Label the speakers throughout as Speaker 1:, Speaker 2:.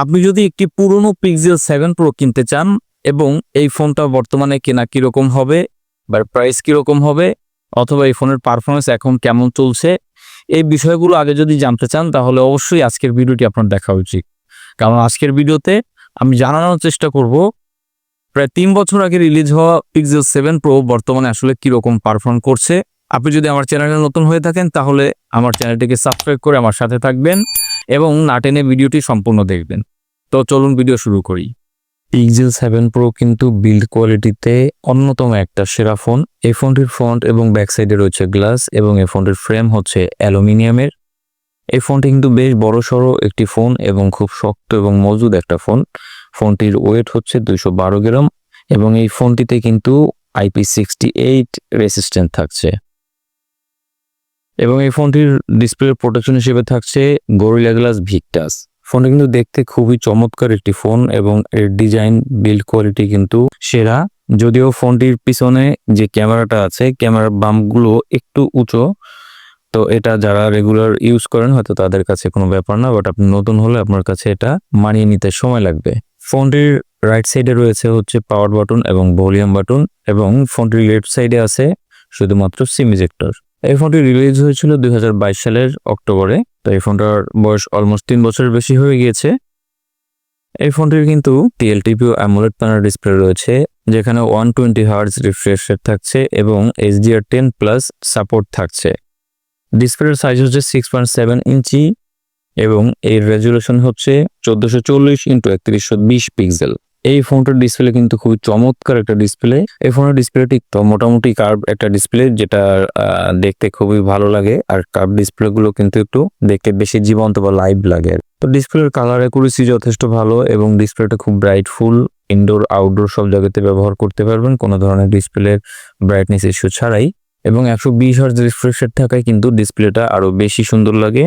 Speaker 1: আপনি যদি একটি পুরনো পিক্সেল সেভেন প্রো কিনতে চান এবং এই ফোনটা বর্তমানে কেনা কীরকম হবে বা প্রাইস কীরকম হবে অথবা এই ফোনের পারফরমেন্স এখন কেমন চলছে, এই বিষয়গুলো আগে যদি জানতে চান তাহলে অবশ্যই আজকের ভিডিওটি আপনার দেখা উচিত। কারণ আজকের ভিডিওতে আমি জানানোর চেষ্টা করব, প্রায় তিন বছর আগে রিলিজ হওয়া পিক্সেল সেভেন প্রো বর্তমানে আসলে কীরকম পারফর্ম করছে। আপনি যদি আমার চ্যানেলে নতুন হয়ে থাকেন তাহলে আমার চ্যানেলটিকে সাবস্ক্রাইব করে আমার সাথে থাকবেন। এবং না টেনে ভিডিওটি সম্পূর্ণ দেখবেন। তো চলুন ভিডিও শুরু করি। পিক্সেল সেভেন প্রো কিন্তু বিল্ড কোয়ালিটিতে অন্যতম একটা সেরা ফোন এই ফোনটির ফ্রন্ট এবং ব্যাক সাইডে রয়েছে গ্লাস এবং এই ফোনটির ফ্রেম হচ্ছে অ্যালুমিনিয়ামের। এই ফোনটি কিন্তু বেশ বড় সড়ো একটি ফোন এবং খুব শক্ত এবং মজুদ একটা ফোন ফোনটির ওয়েট হচ্ছে দুইশো বারো গ্রাম এবং এই ফোনটিতে কিন্তু আইপি সিক্সটি এইট রেসিস্ট্যান্ট থাকছে। এবং এই ফোনটির ডিসপ্লে প্রোটেকশন হিসেবে থাকছে গরিলা গ্লাস ভিক্টাস ফোনটি কিন্তু দেখতে খুবই চমৎকার একটি ফোন এবং এর ডিজাইন বিল্ড কোয়ালিটি কিন্তু সেরা। যদিও ফোনটির পিছনে যে ক্যামেরাটা আছে, ক্যামেরার বামগুলো একটু উঁচু, তো এটা যারা রেগুলার ইউজ করেন, হয়তো তাদের কাছে কোনো ব্যাপার না বাট আপনি নতুন হলে আপনার কাছে এটা মানিয়ে নিতে সময় লাগবে। ফোনটির রাইট সাইডে রয়েছে হচ্ছে পাওয়ার বাটন এবং ভলিউম বাটন এবং ফোনটির লেফট সাইডে আছে শুধুমাত্র সিম ইজেক্টর এই ফোনটি রিলিজ হয়েছিল দুই হাজার বাইশ সালের অক্টোবরে। তো এই ফোনটার বয়স অলমোস্ট তিন বছরের বেশি হয়ে গিয়েছে। এই ফোনটির কিন্তু টিএলটিপি অ্যামোলেড প্যানেল ডিসপ্লে রয়েছে, যেখানে one twenty hertz refresh rate থাকছে এবং এইচডিআর টেন প্লাস সাপোর্ট থাকছে। ডিসপ্লের সাইজ হচ্ছে সিক্স পয়েন্ট সেভেন ইঞ্চি এবং এর রেজুলেশন হচ্ছে চোদ্দশো চল্লিশ ইন্টু একত্রিশশো বিশ পিক্সেল এই ফোনটার ডিসপ্লে কিন্তু খুবই চমৎকার একটা ডিসপ্লে এই ফোনের ডিসপ্লেটি তো মোটামুটি কার্ভ একটা ডিসপ্লে যেটা দেখতে খুবই ভালো লাগে। আর কার্ভ ডিসপ্লে গুলো কিন্তু একটু দেখতে বেশি জীবন্ত বা লাইভ লাগে। তো ডিসপ্লের কালার অ্যাকুরেসি যথেষ্ট ভালো এবং ডিসপ্লেটা খুব ব্রাইট ফুল ইনডোর আউটডোর সব জায়গাতে ব্যবহার করতে পারবেন, কোনো ধরনের ডিসপ্লের ব্রাইটনেস ইস্যু ছাড়াই। এবং একশো বিশ হার্জ রিফ্রেশ থাকায় কিন্তু ডিসপ্লেটা আরও বেশি সুন্দর লাগে।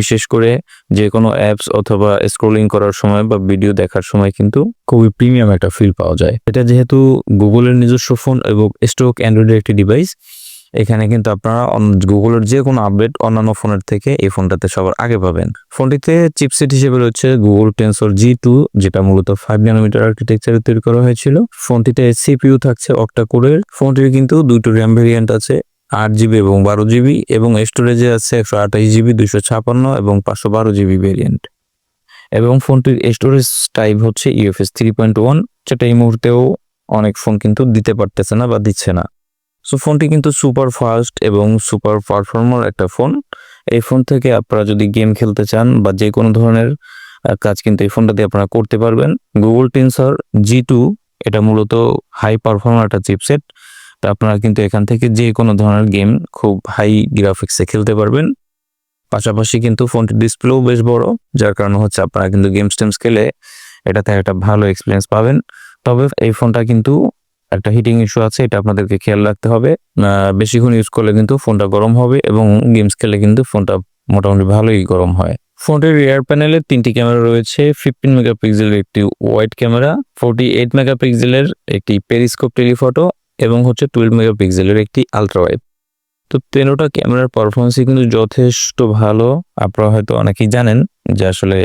Speaker 1: বিশেষ করে যে কোনো অ্যাপস অথবা স্ক্রোলিং করার সময় বা ভিডিও দেখার সময় কিন্তু খুবই প্রিমিয়াম একটা ফিল পাওয়া যায়। এটা যেহেতু গুগলের নিজস্ব ফোন এবং স্টক অ্যান্ড্রয়েডের একটি ডিভাইস এখানে কিন্তু আপনারা গুগলের যে কোনো আপডেট অন্যান্য ফোনের থেকে এই ফোনটাতে সবার আগে পাবেন। ফোনটিতে চিপসেট হিসেবে রয়েছে গুগল টেন্সর জি টু যেটা মূলত ফাইভ ন্যানোমিটার আর্কিটেকচারে তৈরি করা হয়েছিল। ফোনটিতে সিপিইউ থাকছে অক্টা কোরের ফোনটির কিন্তু দুটো র্যাম ভেরিয়েন্ট আছে আট জিবি এবং বারো জিবি এবং স্টোরেজে আছে একশো আঠাশ জিবি, দুইশো ছাপান্ন এবং পাঁচশো বারো জিবি ভেরিয়েন্ট এবং ফোনটির স্টোরেজ টাইপ হচ্ছে ইউএফএস থ্রি পয়েন্ট ওয়ান যেটা এই মুহূর্তেও অনেক ফোন কিন্তু দিতে পারতেছে না বা দিচ্ছে না। সো ফোনটি কিন্তু সুপার ফাস্ট এবং সুপার পারফর্মার একটা ফোন এই ফোন থেকে আপনারা যদি গেম খেলতে চান বা যে কোনো ধরনের কাজ কিন্তু এই ফোনটা দিয়ে আপনারা করতে পারবেন। গুগল টেন্সর জি টু এটা মূলত হাই পারফর্মার একটা চিপসেট তো আপনারা কিন্তু এখান থেকে যে কোনো ধরনের গেম খুব হাই গ্রাফিক্সে খেলতে পারবেন। পাশাপাশি কিন্তু ফোনটির ডিসপ্লেও বেশ বড়, যার কারণে হচ্ছে আপনারা কিন্তু গেমস টেমস খেলে এটাতে একটা ভালো এক্সপিরিয়েন্স পাবেন। তবে এই ফোনটা কিন্তু একটা হিটিং ইস্যু আছে, এটা আপনাদেরকে খেয়াল রাখতে হবে। বেশিক্ষণ ইউজ করলে কিন্তু ফোনটা গরম হবে এবং গেমস খেলে কিন্তু ফোনটা মোটামুটি ভালোই গরম হয়। ফোনটির রিয়ার প্যানেলে তিনটি ক্যামেরা রয়েছে ফিফটিন মেগাপিক্সেলের একটি ওয়াইড ক্যামেরা ফোরটি এইট মেগাপিক্সেলের একটি পেরিস্কোপ টেলিফটো এবং হচ্ছে টুয়েলভ মেগাপিক্সেলের একটি আলট্রা ওয়াইড তো তেরোটা ক্যামেরার পারফরমেন্সই কিন্তু যথেষ্ট ভালো। আপনারা হয়তো অনেকেই জানেন যে আসলে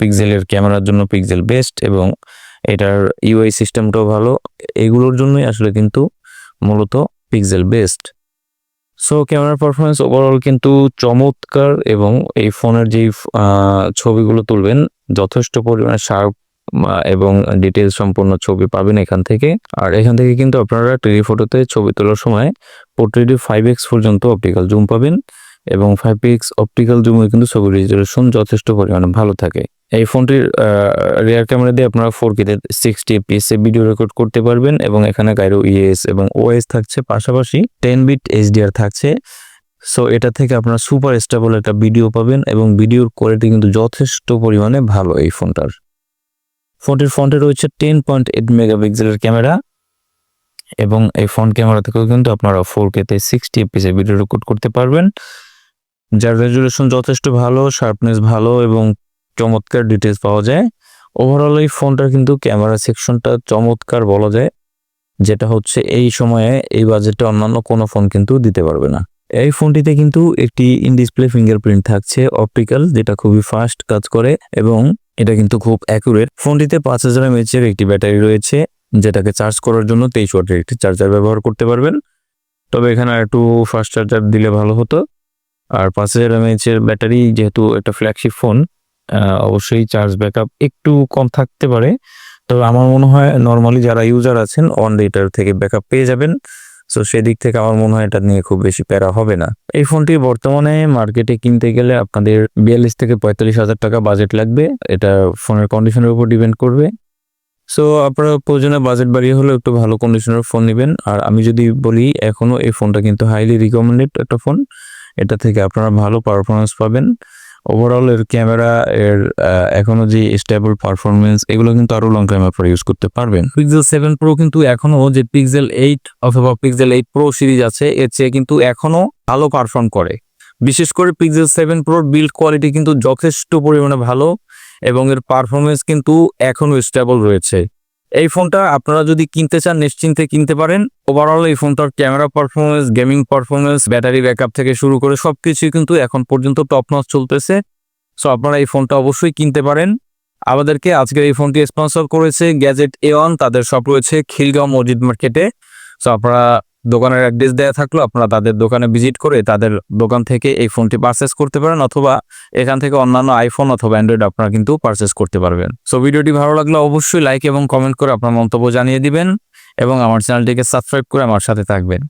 Speaker 1: পিক্সেলের ক্যামেরার জন্য পিক্সেল বেস্ট এবং এটার ইউআই সিস্টেমটাও ভালো। এগুলোর জন্যই আসলে কিন্তু মূলত পিক্সেল বেস্ট সো ক্যামেরার পারফরমেন্স ওভারঅল কিন্তু চমৎকার এবং এই ফোনের যেই ছবিগুলো তুলবেন, যথেষ্ট পরিমাণে শার্প এবং ডিটেলস সম্পূর্ণ ছবি পাবেন এখান থেকে। আর এখান থেকে কিন্তু আপনারা টেলিফটোতে ছবি তোলার সময় পোর্ট্রেটে ফাইভ এক্স পর্যন্ত অপটিক্যাল জুম পাবেন এবং ফাইভ এক্স অপটিক্যাল জুমে কিন্তু ছবি রেজলিউশন যথেষ্ট পরিমাণে ভালো থাকে। এই ফোনটির রিয়ার ক্যামেরা দিয়ে আপনারা ফোর কেতে সিক্সটি এ ভিডিও রেকর্ড করতে পারবেন এবং এখানে গাইরো ইএস এবং ওএস থাকছে পাশাপাশি টেন বিট এইচডিআর থাকছে। সো এটা থেকে আপনারা সুপার স্টেবল একটা ভিডিও পাবেন এবং ভিডিওর কোয়ালিটি কিন্তু যথেষ্ট পরিমাণে ভালো এই ফোনটার। ফোনটির ফ্রন্টে রয়েছে টেন পয়েন্ট এইট মেগাপিক্সেলের ক্যামেরা এবং এই ফ্রন্ট ক্যামেরা থেকেও কিন্তু আপনারা ফোর কেতে সিক্সটি এপিসে ভিডিও রেকর্ড করতে পারবেন। যার রেজুলেশন যথেষ্ট ভালো শার্পনেস ভালো এবং চমৎকার ডিটেলস পাওয়া যায়। ওভারঅল এই ফোনটার কিন্তু ক্যামেরা সেকশনটা চমৎকার বলা যায়, যেটা হচ্ছে এই সময়ে এই বাজেটে অন্যান্য কোনো ফোন কিন্তু দিতে পারবে না। এই ফোনটিতে কিন্তু একটি ইন ডিসপ্লে ফিঙ্গারপ্রিন্ট থাকছে অপটিক্যাল যেটা খুবই ফাস্ট কাজ করে এবং এটা কিন্তু খুব অ্যাকুরেট ফোনটিতে পাঁচ হাজার এমএচ এর একটি ব্যাটারি রয়েছে, যেটাকে চার্জ করার জন্য তেইশ ওয়াটের একটি চার্জার ব্যবহার করতে পারবেন। তবে এখানে একটু ফাস্ট চার্জার দিলে ভালো হতো। আর পাঁচ হাজার এমএচ এর ব্যাটারি যেহেতু এটা ফ্ল্যাগশিপ ফোন অবশ্যই চার্জ ব্যাকআপ একটু কম থাকতে পারে। তবে আমার মনে হয় নর্মালি যারা ইউজার আছেন অন ডেটার থেকে ব্যাকআপ পেয়ে যাবেন। সো সেদিক থেকে আমার মনে হয় এটা নিয়ে খুব বেশি প্যারা হবে না। এই ফোনটি বর্তমানে মার্কেটে কিনতে গেলে আপনাদের বিয়াল্লিশ থেকে পঁয়তাল্লিশ হাজার টাকা বাজেট লাগবে। এটা ফোনের কন্ডিশনের উপর ডিপেন্ড করবে। সো আপনারা প্রয়োজনে বাজেট বাড়িয়ে হলেও একটু ভালো কন্ডিশনের ফোন নেবেন। আর আমি যদি বলি এখনও এই ফোনটা কিন্তু হাইলি রিকমেন্ডেড একটা ফোন এটা থেকে আপনারা ভালো পারফরমেন্স পাবেন। ওভারঅল এর ক্যামেরা এর এখনও যে স্টেবল পারফরমেন্স এগুলো কিন্তু আরও লং টাইম আপনারা ইউজ করতে পারবেন। পিক্সেল সেভেন প্রো কিন্তু এখনও যে পিক্সেল এইট অথবা পিক্সেল এইট প্রো সিরিজ আছে, এর চেয়ে কিন্তু এখনও ভালো পারফর্ম করে। বিশেষ করে পিক্সেল সেভেন প্রোর বিল্ড কোয়ালিটি কিন্তু যথেষ্ট পরিমাণে ভালো এবং এর পারফরমেন্স কিন্তু এখনও স্টেবল রয়েছে। এই ফোনটা আপনারা যদি কিনতে চান, নিশ্চিন্তে কিনতে পারেন। ওভারঅল এই ফোনটার camera performance gaming performance battery backup থেকে শুরু করে সব কিছুই কিন্তু এখন পর্যন্ত টপ নচ চলতেছে। সো আপনারা এই ফোনটা অবশ্যই কিনতে পারেন। আমাদেরকে আজকে এই ফোনটি স্পন্সর করেছে গ্যাজেট এ ওয়ান তাদের সব রয়েছে খিলগাঁও মসজিদ মার্কেটে সো আপনারা দোকানের অ্যাড্রেস দেওয়া থাকল, আপনারা তাদের দোকানে ভিজিট করে তাদের দোকান থেকে এই ফোনটি পারচেস করতে পারেন অথবা এখান থেকে অন্যান্য আইফোন অথবা অ্যান্ড্রয়েড আপনারা কিন্তু পারচেস করতে পারবেন। সো ভিডিওটি ভালো লাগলে অবশ্যই লাইক এবং কমেন্ট করে আপনার মন্তব্য জানিয়ে দিবেন এবং আমার চ্যানেলটিকে সাবস্ক্রাইব করে আমার সাথে থাকবেন।